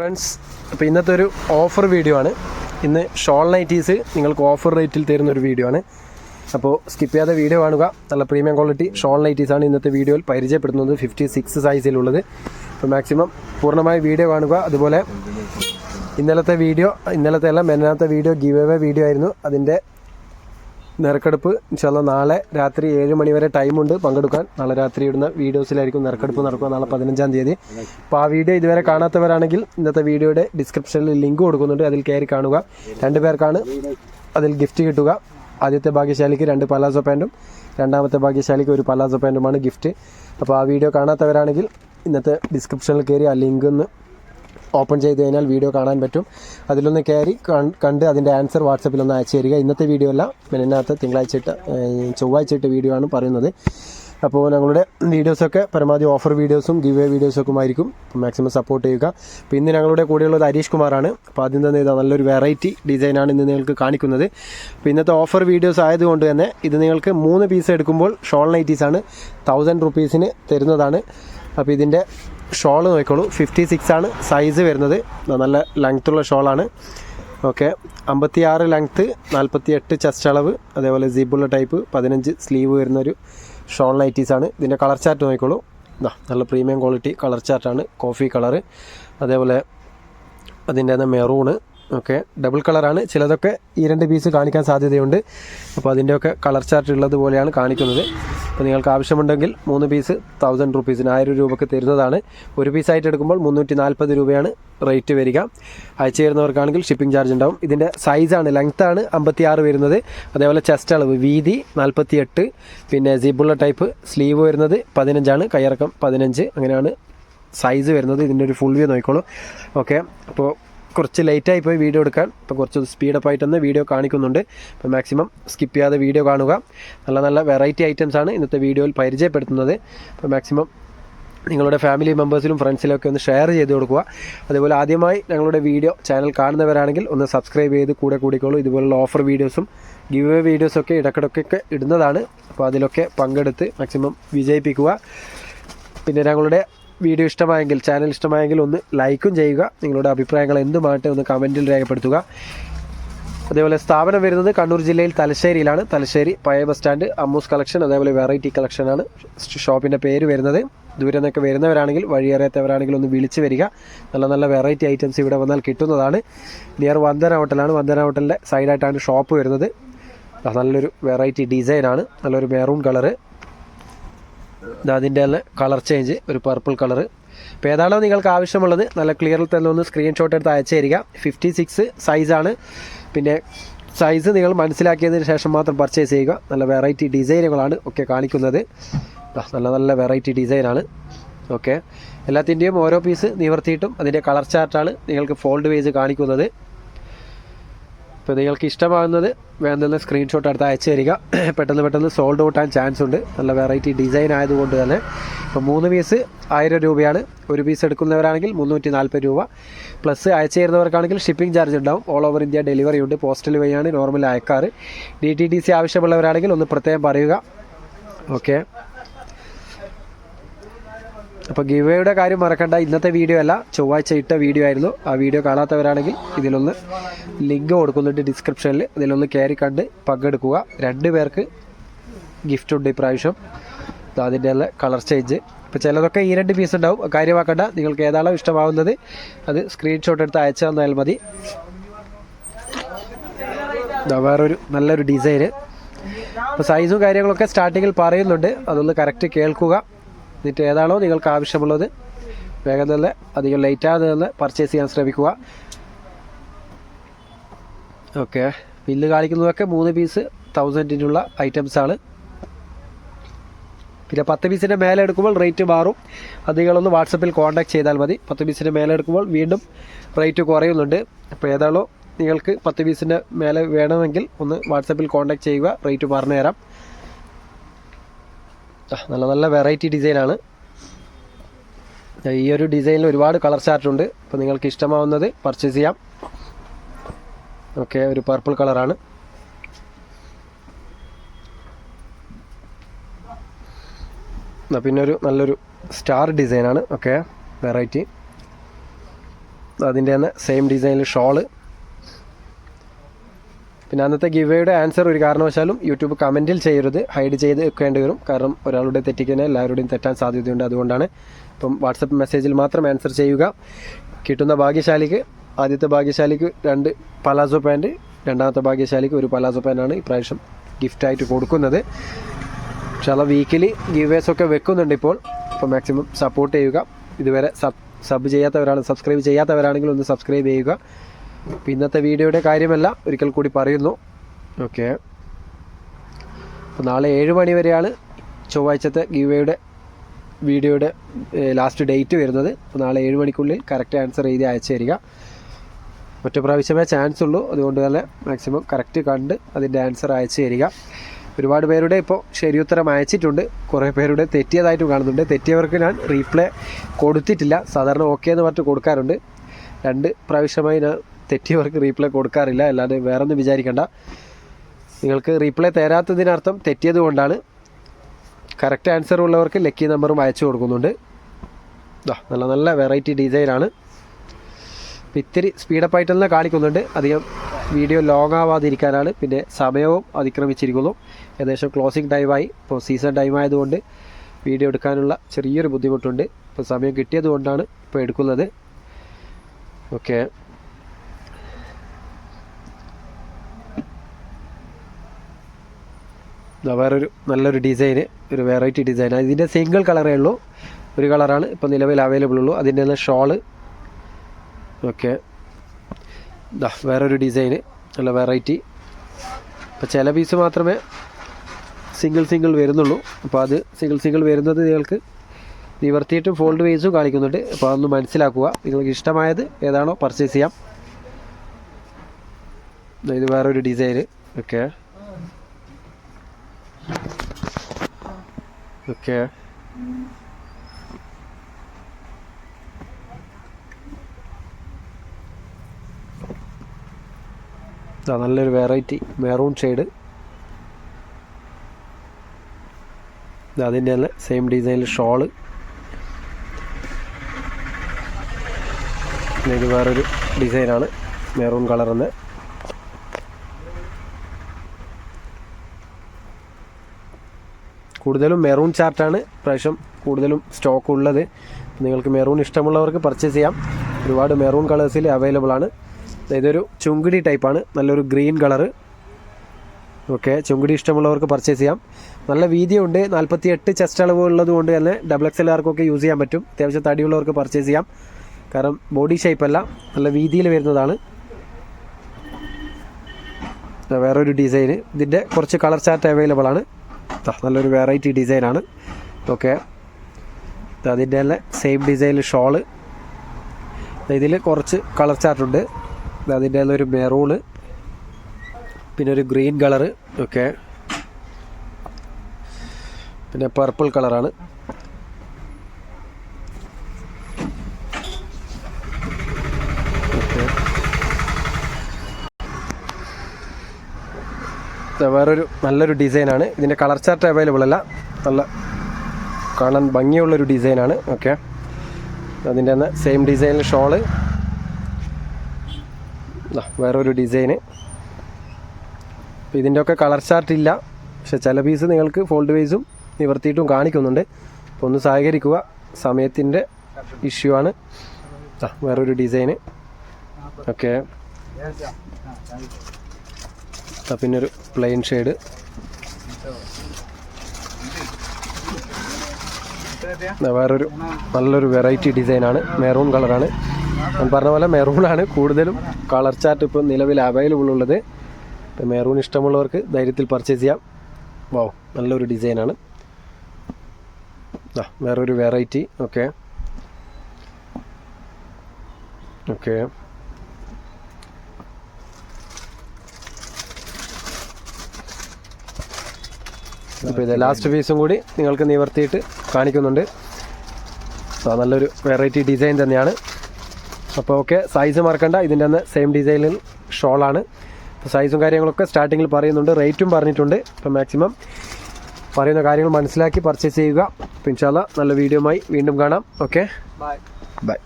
Friends അപ്പോൾ ഇന്നത്തെ ഒരു ഓഫർ വീഡിയോ ആണ്. ഇന്ന് ഷോൾ നൈറ്റീസ് നിങ്ങൾക്ക് ഓഫർ റേറ്റിൽ തരുന്ന ഒരു വീഡിയോ ആണ്. അപ്പോൾ സ്കിപ്പ് ചെയ്യാതെ വീഡിയോ കാണുക. നല്ല പ്രീമിയം ക്വാളിറ്റി ഷോൾ നൈറ്റീസ് ആണ് ഇന്നത്തെ വീഡിയോയിൽ പരിചയപ്പെടുത്തുന്നത് ഫിഫ്റ്റി സിക്സ് സൈസിലുള്ളത്. അപ്പോൾ മാക്സിമം പൂർണമായ വീഡിയോ കാണുക. അതുപോലെ ഇന്നലത്തെ വീഡിയോ ഇന്നലത്തെ അല്ല മെന്നാത്ത വീഡിയോ ഗീവ് എവേ വീഡിയോ ആയിരുന്നു. അതിന്റെ നറുക്കെടുപ്പ് ചില നാളെ രാത്രി ഏഴ് മണി വരെ ടൈമുണ്ട് പങ്കെടുക്കാൻ. നാളെ രാത്രി ഇടുന്ന വീഡിയോസിലായിരിക്കും നറുക്കെടുപ്പ് നടക്കുക. നാളെ പതിനഞ്ചാം തീയതി. അപ്പോൾ ആ വീഡിയോ ഇതുവരെ കാണാത്തവരാണെങ്കിൽ ഇന്നത്തെ വീഡിയോയുടെ ഡിസ്ക്രിപ്ഷനിൽ ലിങ്ക് കൊടുക്കുന്നുണ്ട്. അതിൽ കയറി കാണുക. രണ്ട് പേർക്കാണ് അതിൽ ഗിഫ്റ്റ് കിട്ടുക. ആദ്യത്തെ ഭാഗ്യശാലിക്ക് രണ്ട് പലാസോ പാന്റും രണ്ടാമത്തെ ഭാഗ്യശാലിക്ക് ഒരു പലാസോ പാന്റുമാണ് ഗിഫ്റ്റ് അപ്പോൾ ആ വീഡിയോ കാണാത്തവരാണെങ്കിൽ ഇന്നത്തെ ഡിസ്ക്രിപ്ഷനിൽ കയറി ആ ലിങ്ക് ഒന്ന് ഓപ്പൺ ചെയ്ത് കഴിഞ്ഞാൽ വീഡിയോ കാണാൻ പറ്റും. അതിലൊന്ന് കയറി കണ്ട് അതിന്റെ ആൻസർ വാട്സപ്പിൽ ഒന്ന് അയച്ചു തരിക. ഇന്നത്തെ വീഡിയോ അല്ല. മിനിനകത്ത് തിങ്കളാഴ്ച ഇട്ട് ചൊവ്വാഴ്ച ഇട്ട് വീഡിയോ ആണ് പറയുന്നത്. അപ്പോൾ ഞങ്ങളുടെ വീഡിയോസൊക്കെ പരമാവധി ഓഫർ വീഡിയോസും ഗിവ് വേ വീഡിയോസൊക്കെ ആയിരിക്കും. മാക്സിമം സപ്പോർട്ട് ചെയ്യുക. അപ്പോൾ ഇന്ന് ഞങ്ങളുടെ കൂടെയുള്ളത് ഹരീഷ് കുമാറാണ്. അപ്പോൾ ആദ്യം തന്നെ ഇതാ നല്ലൊരു വെറൈറ്റി ഡിസൈനാണ് ഇന്ന് നിങ്ങൾക്ക് കാണിക്കുന്നത്. അപ്പോൾ ഇന്നത്തെ ഓഫർ വീഡിയോസ് ആയതുകൊണ്ട് തന്നെ ഇത് നിങ്ങൾക്ക് മൂന്ന് പീസ് എടുക്കുമ്പോൾ ഷോൾ നൈറ്റീസാണ് തൗസൻഡ് റുപ്പീസിന് തരുന്നതാണ്. അപ്പോൾ ഇതിന്റെ ഷോൾ നോക്കിക്കോളൂ. ഫിഫ്റ്റി സിക്സ് ആണ് സൈസ് വരുന്നത്. നല്ല ലെങ്ത്തുള്ള ഷോളാണ്. ഓക്കെ അമ്പത്തി ആറ് ലെങ്ത്ത് നാൽപ്പത്തി എട്ട് ചെസ്റ്റ് അളവ് അതേപോലെ സിബുള്ള ടൈപ്പ് പതിനഞ്ച് സ്ലീവ് വരുന്നൊരു ഷോൾ നൈറ്റീസാണ് ഇതിന്റെ കളർ ചാർട്ട് നോക്കിക്കോളൂ. നല്ല പ്രീമിയം ക്വാളിറ്റി കളർ ചാർട്ടാണ് കോഫി കളറ് അതേപോലെ അതിന്റെ തന്നെ മെറൂണ് ഓക്കെ. ഡബിൾ കളറാണ് ചിലതൊക്കെ ഈ രണ്ട് പീസ് കാണിക്കാൻ സാധ്യതയുണ്ട്. അപ്പോൾ അതിന്റെയൊക്കെ കളർ ചാർട്ട് ഉള്ളത് പോലെയാണ് കാണിക്കുന്നത്. അപ്പോൾ നിങ്ങൾക്ക് ആവശ്യമുണ്ടെങ്കിൽ മൂന്ന് പീസ് തൗസൻഡ് റുപ്പീസിന് ആയിരം രൂപയ്ക്ക് തരുന്നതാണ്. ഒരു പീസായിട്ട് എടുക്കുമ്പോൾ മുന്നൂറ്റി നാൽപ്പത് രൂപയാണ് റേറ്റ് വരിക. അയച്ചു തരുന്നവർക്കാണെങ്കിൽ ഷിപ്പിംഗ് ചാർജ് ഉണ്ടാവും. ഇതിന്റെ സൈസാണ് ലെങ്ത്താണ് അമ്പത്തി ആറ് വരുന്നത്. അതേപോലെ ചെസ്റ്റ് അളവ് വീതി നാൽപ്പത്തി എട്ട് പിന്നെ സിബുള്ള ടൈപ്പ് സ്ലീവ് വരുന്നത് പതിനഞ്ചാണ്. കയ്യിറക്കം പതിനഞ്ച്. അങ്ങനെയാണ് സൈസ് വരുന്നത്. ഇതിന്റെ ഒരു ഫുൾ വ്യൂ നോക്കിക്കോളൂ. ഓക്കെ. അപ്പോൾ കുറച്ച് ലേറ്റായി പോയി വീഡിയോ എടുക്കാൻ. അപ്പോൾ കുറച്ച് സ്പീഡപ്പ് തന്നെ വീഡിയോ കാണിക്കുന്നുണ്ട്. അപ്പോൾ മാക്സിമം സ്കിപ്പ് ചെയ്യാതെ വീഡിയോ കാണുക. നല്ല നല്ല വെറൈറ്റി ഐറ്റംസ് ആണ് ഇന്നത്തെ വീഡിയോയിൽ പരിചയപ്പെടുത്തുന്നത്. അപ്പോൾ മാക്സിമം നിങ്ങളുടെ ഫാമിലി മെമ്പേഴ്സിലും ഫ്രണ്ട്സിലൊക്കെ ഒന്ന് ഷെയർ ചെയ്ത് കൊടുക്കുക. അതുപോലെ ആദ്യമായി ഞങ്ങളുടെ വീഡിയോ ചാനൽ കാണുന്നവരാണെങ്കിൽ ഒന്ന് സബ്സ്ക്രൈബ് ചെയ്ത് കൂടെ കൂടിക്കോളൂ. ഇതുപോലുള്ള ഓഫർ വീഡിയോസും ഗിവ് വീഡിയോസൊക്കെ ഇടക്കിടക്കൊക്കെ ഇടുന്നതാണ്. അപ്പോൾ അതിലൊക്കെ പങ്കെടുത്ത് മാക്സിമം വിജയിപ്പിക്കുക. പിന്നെ ഞങ്ങളുടെ വീഡിയോ ഇഷ്ടമായെങ്കിൽ ചാനൽ ഇഷ്ടമായെങ്കിൽ ഒന്ന് ലൈക്കും ചെയ്യുക. നിങ്ങളുടെ അഭിപ്രായങ്ങൾ എന്തുമാകട്ടെ ഒന്ന് കമന്റിൽ രേഖപ്പെടുത്തുക. അതേപോലെ സ്ഥാപനം വരുന്നത് കണ്ണൂർ ജില്ലയിൽ തലശ്ശേരിയിലാണ്. തലശ്ശേരി പയ ബസ് സ്റ്റാൻഡ് അമ്മൂസ് കളക്ഷൻ അതേപോലെ വെറൈറ്റി കളക്ഷനാണ് ഷോപ്പിന്റെ പേര് വരുന്നത്. ദൂരെ നിന്നൊക്കെ വരുന്നവരാണെങ്കിൽ വഴിയറിയാത്തവരാണെങ്കിൽ ഒന്ന് വിളിച്ച് വരിക. നല്ല നല്ല വെറൈറ്റി ഐറ്റംസ് ഇവിടെ വന്നാൽ കിട്ടുന്നതാണ്. നിയർ വന്ദന ഹോട്ടലാണ് വന്ദന ഹോട്ടലിന്റെ സൈഡായിട്ടാണ് ഷോപ്പ് വരുന്നത്. നല്ലൊരു വെറൈറ്റി ഡിസൈനാണ് നല്ലൊരു മെറൂൺ കളറ് അതിന്റെ കളർ ചേഞ്ച് ഒരു പർപ്പിൾ കളർ. അപ്പോൾ ഏതാണോ നിങ്ങൾക്ക് ആവശ്യമുള്ളത് നല്ല ക്ലിയർ തന്നെ ഒന്ന് സ്ക്രീൻഷോട്ട് എടുത്ത് അയച്ചു തരിക. ഫിഫ്റ്റി സിക്സ് സൈസാണ് പിന്നെ സൈസ് നിങ്ങൾ മനസ്സിലാക്കിയതിന് ശേഷം മാത്രം പർച്ചേസ് ചെയ്യുക. നല്ല വെറൈറ്റി ഡിസൈനുകളാണ് ഒക്കെ കാണിക്കുന്നത്. നല്ല നല്ല വെറൈറ്റി ഡിസൈനാണ് ഓക്കെ എല്ലാത്തിന്റെയും ഓരോ പീസ് നിവർത്തിയിട്ടും അതിന്റെ കളർ ചാർട്ടാണ് നിങ്ങൾക്ക് ഫോൾഡ് വേസ് കാണിക്കുന്നത്. ഇപ്പോൾ നിങ്ങൾക്ക് ഇഷ്ടമാകുന്നത് വേണ്ടുന്ന സ്ക്രീൻഷോട്ട് എടുത്ത് അയച്ചു തരിക. പെട്ടെന്ന് പെട്ടെന്ന് സോൾഡ് ഔട്ട് ചാൻസ് ഉണ്ട്. നല്ല വെറൈറ്റി ഡിസൈൻ ആയതുകൊണ്ട് തന്നെ. ഇപ്പോൾ മൂന്ന് പീസ് ആയിരം രൂപയാണ്. ഒരു പീസ് എടുക്കുന്നവരാണെങ്കിൽ മുന്നൂറ്റി നാൽപ്പത് രൂപ. പ്ലസ് അയച്ചു തരുന്നവർക്കാണെങ്കിൽ ഷിപ്പിംഗ് ചാർജ് ഉണ്ടാവും. ഓൾ ഓവർ ഇന്ത്യ ഡെലിവറി ഉണ്ട്. പോസ്റ്റൽ വഴിയാണ് നോർമൽ അയക്കാറ്. ഡി ടി ഡി സി ആവശ്യമുള്ളവരാണെങ്കിൽ ഒന്ന് പ്രത്യേകം പറയുക. ഓക്കെ അപ്പോൾ ഗിവേയുടെ കാര്യം മറക്കണ്ട. ഇന്നത്തെ വീഡിയോ അല്ല ചൊവ്വാഴ്ച ഇട്ട വീഡിയോ ആയിരുന്നു. ആ വീഡിയോ കാണാത്തവരാണെങ്കിൽ ഇതിലൊന്ന് ലിങ്ക് കൊടുക്കുന്നുണ്ട് ഡിസ്ക്രിപ്ഷനിൽ ഇതിലൊന്ന് കയറി കണ്ട് പങ്കെടുക്കുക. രണ്ട് പേർക്ക് ഗിഫ്റ്റ് ഉണ്ട് ഇപ്രാവശ്യം. അതിന്റെ അല്ല കളർ ചേഞ്ച് ഇപ്പോൾ ചിലതൊക്കെ ഈ രണ്ട് പീസ് ഉണ്ടാവും. കാര്യമാക്കണ്ട. നിങ്ങൾക്ക് ഏതാണോ ഇഷ്ടമാവുന്നത് അത് സ്ക്രീൻഷോട്ട് എടുത്ത് അയച്ചു തന്നാൽ മതി. വേറൊരു നല്ലൊരു ഡിസൈന് അപ്പോൾ സൈസും കാര്യങ്ങളൊക്കെ സ്റ്റാർട്ടിങ്ങിൽ പറയുന്നുണ്ട്. അതൊന്ന് കറക്റ്റ് കേൾക്കുക. എന്നിട്ട് ഏതാണോ നിങ്ങൾക്ക് ആവശ്യമുള്ളത് വേഗം തന്നെ അധികം ലേറ്റ് ആകാതെ തന്നെ പർച്ചേസ് ചെയ്യാൻ ശ്രമിക്കുക. ഓക്കെ ബില്ല് കാണിക്കുന്നതൊക്കെ മൂന്ന് പീസ് തൗസൻഡിനുള്ള ഐറ്റംസ് ആണ്. പിന്നെ പത്ത് പീസിന്റെ മേലെ എടുക്കുമ്പോൾ റേറ്റ് മാറും. അത് നിങ്ങളൊന്ന് വാട്സപ്പിൽ കോൺടാക്ട് ചെയ്താൽ മതി. പത്ത് പീസിന്റെ മേലെ എടുക്കുമ്പോൾ വീണ്ടും റേറ്റ് കുറയുന്നുണ്ട്. അപ്പോൾ ഏതാണോ നിങ്ങൾക്ക് പത്ത് പീസിന്റെ മേലെ വേണമെങ്കിൽ ഒന്ന് വാട്സപ്പിൽ കോൺടാക്ട് ചെയ്യുക. റേറ്റ് പറഞ്ഞു തരാം. ആ, നല്ല നല്ല വെറൈറ്റി ഡിസൈനാണ് ഈ ഒരു ഡിസൈനിൽ ഒരുപാട് കളർ ചാർട്ട് ഉണ്ട്. അപ്പോൾ നിങ്ങൾക്ക് ഇഷ്ടമാവുന്നത് പർച്ചേസ് ചെയ്യാം. ഓക്കെ ഒരു പർപ്പിൾ കളറാണ് പിന്നെ ഒരു നല്ലൊരു സ്റ്റാർ ഡിസൈനാണ് ഓക്കെ വെറൈറ്റി അതിന്റെ തന്നെ സെയിം ഡിസൈനിൽ ഷോൾ പിന്നെ അന്നത്തെ ഗിവേയുടെ ആൻസർ ഒരു കാരണവശാലും യൂട്യൂബ് കമന്റിൽ ചെയ്യരുത്. ഹൈഡ് ചെയ്ത് വെക്കേണ്ടി വരും. കാരണം ഒരാളുടെ തെറ്റിക്കുന്ന എല്ലാവരുടെയും തെറ്റാൻ സാധ്യതയുണ്ട് അതുകൊണ്ടാണ്. ഇപ്പം വാട്സപ്പ് മെസ്സേജിൽ മാത്രം ആൻസർ ചെയ്യുക. കിട്ടുന്ന ഭാഗ്യശാലിക്ക് ആദ്യത്തെ ഭാഗ്യശാലിക്ക് രണ്ട് പലാസോ പാന്റ് രണ്ടാമത്തെ ഭാഗ്യശാലിക്ക് ഒരു പലാസോ പാന്റാണ് ഇപ്രാവശ്യം ഗിഫ്റ്റായിട്ട് കൊടുക്കുന്നത്. അത് വീക്കിലി ഗിവേസ് ഒക്കെ വെക്കുന്നുണ്ട് ഇപ്പോൾ. അപ്പോൾ മാക്സിമം സപ്പോർട്ട് ചെയ്യുക. ഇതുവരെ സബ് സബ് ചെയ്യാത്തവരാണ് സബ്സ്ക്രൈബ് ചെയ്യാത്തവരാണെങ്കിൽ ഒന്ന് സബ്സ്ക്രൈബ് ചെയ്യുക. അപ്പോൾ ഇന്നത്തെ വീഡിയോയുടെ കാര്യമല്ല ഒരിക്കൽ കൂടി പറയുന്നു. ഓക്കെ. അപ്പോൾ നാളെ ഏഴ് മണി വരെയാണ് ചൊവ്വാഴ്ചത്തെ ഗീവയുടെ വീഡിയോയുടെ ലാസ്റ്റ് ഡേറ്റ് വരുന്നത്. അപ്പോൾ നാളെ ഏഴ് മണിക്കുള്ളിൽ കറക്റ്റ് ആൻസർ എഴുതി അയച്ചു തരിക ഒറ്റ പ്രാവശ്യമേ ചാൻസ് ഉള്ളൂ. അതുകൊണ്ട് തന്നെ മാക്സിമം കറക്റ്റ് കണ്ട് അതിന്റെ ആൻസർ അയച്ചു തരിക ഒരുപാട് പേരുടെ ഇപ്പോൾ ശരിയുത്തരം അയച്ചിട്ടുണ്ട്. കുറേ പേരുടെ തെറ്റിയതായിട്ടും കാണുന്നുണ്ട്. തെറ്റിയവർക്ക് ഞാൻ റീപ്ലേ കൊടുത്തിട്ടില്ല. സാധാരണ ഓക്കെ എന്ന് പറഞ്ഞിട്ട് കൊടുക്കാറുണ്ട്. രണ്ട് പ്രാവശ്യമായി ഞാൻ തെറ്റിയവർക്ക് റീപ്ലൈ കൊടുക്കാറില്ല. അല്ലാതെ വേറെ ഒന്നും വിചാരിക്കേണ്ട. നിങ്ങൾക്ക് റീപ്ലൈ തരാത്തതിനർത്ഥം തെറ്റിയത് കൊണ്ടാണ്. കറക്റ്റ് ആൻസർ ഉള്ളവർക്ക് ലക്കി നമ്പറും അയച്ചു കൊടുക്കുന്നുണ്ട്. നല്ല നല്ല വെറൈറ്റി ഡിസൈനാണ് ആണ്. ഇത്തിരി സ്പീഡപ്പ് ആയിട്ട് തന്നെ കാണിക്കുന്നുണ്ട്. അധികം വീഡിയോ ലോങ് ആവാതിരിക്കാനാണ്. പിന്നെ സമയവും അതിക്രമിച്ചിരിക്കുന്നു. ഏകദേശം ക്ലോസിംഗ് ടൈമായി ഇപ്പോൾ സീസൺ ടൈം ആയതുകൊണ്ട് വീഡിയോ എടുക്കാനുള്ള ചെറിയൊരു ബുദ്ധിമുട്ടുണ്ട്. ഇപ്പോൾ സമയം കിട്ടിയത് കൊണ്ടാണ് ഇപ്പോൾ എടുക്കുന്നത്. ഓക്കെ വേറൊരു നല്ലൊരു ഡിസൈന് ഒരു വെറൈറ്റി ഡിസൈനാണ് ഇതിന്റെ സിംഗിൾ കളറേ ഉള്ളൂ. ഒരു കളറാണ് ഇപ്പോൾ നിലവിൽ അവൈലബിൾ ഉള്ളൂ. അതിന്റെ തന്നെ ഷോൾ ഓക്കെ ഇതാ വേറൊരു ഡിസൈന് നല്ല വെറൈറ്റി ഇപ്പോൾ ചില പീസ് മാത്രമേ സിംഗിൾ സിംഗിൾ വരുന്നുള്ളൂ. അപ്പോൾ അത് സിംഗിൾ സിംഗിൾ വരുന്നത് നിങ്ങൾക്ക് നിവർത്തിയിട്ടും ഫോൾഡ് വേസും കാണിക്കുന്നുണ്ട്. അപ്പോൾ അതൊന്ന് മനസ്സിലാക്കുക. നിങ്ങൾക്ക് ഇഷ്ടമായത് ഏതാണോ പർച്ചേസ് ചെയ്യാം. ഇത് വേറൊരു ഡിസൈന് ഓക്കെ ഓക്കെ. നല്ലൊരു വെറൈറ്റി മെറൂൺ ഷെയ്ഡ് അതിന്റെ തന്നെ സെയിം ഡിസൈനിൽ ഷോൾ ഇത് വേറൊരു ഡിസൈനാണ് മെറൂൺ കളറെന്ന് കൂടുതലും മെറൂൺ ചാർട്ടാണ് പ്രാവശ്യം കൂടുതലും സ്റ്റോക്ക് ഉള്ളത് നിങ്ങൾക്ക് മെറൂൺ ഇഷ്ടമുള്ളവർക്ക് പർച്ചേസ് ചെയ്യാം. ഒരുപാട് മെറൂൺ കളേഴ്സിൽ അവൈലബിൾ ആണ്. ഇതൊരു ചുങ്കിടി ടൈപ്പാണ് നല്ലൊരു ഗ്രീൻ കളർ ഓക്കെ ചുങ്കിടി ഇഷ്ടമുള്ളവർക്ക് പർച്ചേസ് ചെയ്യാം. നല്ല വീതിയുണ്ട്. നാൽപ്പത്തി എട്ട് ചെസ്റ്റ് അളവ് ഉള്ളത് കൊണ്ട് തന്നെ ഡബിൾ എക്സ് എൽ ആർക്കൊക്കെ യൂസ് ചെയ്യാൻ പറ്റും. അത്യാവശ്യം തടിയുള്ളവർക്ക് പർച്ചേസ് ചെയ്യാം. കാരണം ബോഡി ഷേപ്പ് അല്ല. നല്ല വീതിയിൽ വരുന്നതാണ്. വേറൊരു ഡിസൈന് ഇതിന്റെ കുറച്ച് കളർ ചാർട്ട് അവൈലബിൾ ആണ്. നല്ലൊരു വെറൈറ്റി ഡിസൈനാണ് ഓക്കെ അതിന്റെ തന്നെ സെയിം ഡിസൈനിൽ ഷോൾ ഇതിൽ കുറച്ച് കളർ ചാർട്ടുണ്ട് അതിന്റെ തന്നെ ഒരു മെറൂണ് പിന്നെ ഒരു ഗ്രീൻ കളറ് ഓക്കെ പിന്നെ പർപ്പിൾ കളറാണ് വേറൊരു നല്ലൊരു ഡിസൈനാണ്. ഇതിന്റെ കളർ ചാർട്ട് അവൈലബിൾ അല്ല. നല്ല കാണാൻ ഭംഗിയുള്ളൊരു ഡിസൈനാണ്. ഓക്കെ അതിന്റെ തന്നെ സെയിം ഡിസൈനിൽ ഷോൾ. വേറൊരു ഡിസൈന്. ഇതിന്റെയൊക്കെ കളർ ചാർട്ട് ഇല്ല. പക്ഷെ ചില പീസ് നിങ്ങൾക്ക് ഫോൾഡ് വൈസും നിവർത്തിയിട്ടും കാണിക്കുന്നുണ്ട്. അപ്പോൾ ഒന്ന് സഹകരിക്കുക. സമയത്തിന്റെ ഇഷ്യൂ ആണ്. വേറൊരു ഡിസൈന്. ഓക്കെ പിന്നെ ഒരു പ്ലെയിൻ ഷെയ്ഡ് വേറൊരു നല്ലൊരു വെറൈറ്റി ഡിസൈനാണ് മെറൂൺ കളറാണ് ഞാൻ പറഞ്ഞ പോലെ മെറൂണാണ് കൂടുതലും കളർ ചാർട്ട് ഇപ്പോൾ നിലവിൽ അവൈലബിൾ ഉള്ളത്. ഇപ്പം മെറൂൺ ഇഷ്ടമുള്ളവർക്ക് ധൈര്യത്തിൽ പർച്ചേസ് ചെയ്യാം. വാവ് നല്ലൊരു ഡിസൈനാണ് വേറൊരു വെറൈറ്റി ഓക്കെ ഓക്കെ അപ്പോൾ ഇത് ലാസ്റ്റ് പീസും കൂടി നിങ്ങൾക്ക് നിവർത്തിയിട്ട് കാണിക്കുന്നുണ്ട്. സോ നല്ലൊരു വെറൈറ്റി ഡിസൈൻ തന്നെയാണ്. അപ്പോൾ ഓക്കെ സൈസ് മറക്കണ്ട. ഇതിന്റെ തന്നെ സെയിം ഡിസൈനിൽ ഷോളാണ് അപ്പോൾ സൈസും കാര്യങ്ങളൊക്കെ സ്റ്റാർട്ടിങ്ങിൽ പറയുന്നുണ്ട്. റേറ്റും പറഞ്ഞിട്ടുണ്ട്. അപ്പോൾ മാക്സിമം പറയുന്ന കാര്യങ്ങൾ മനസ്സിലാക്കി പർച്ചേസ് ചെയ്യുക. പിൻഷാല നല്ല വീഡിയോമായി വീണ്ടും കാണാം. Okay bye bye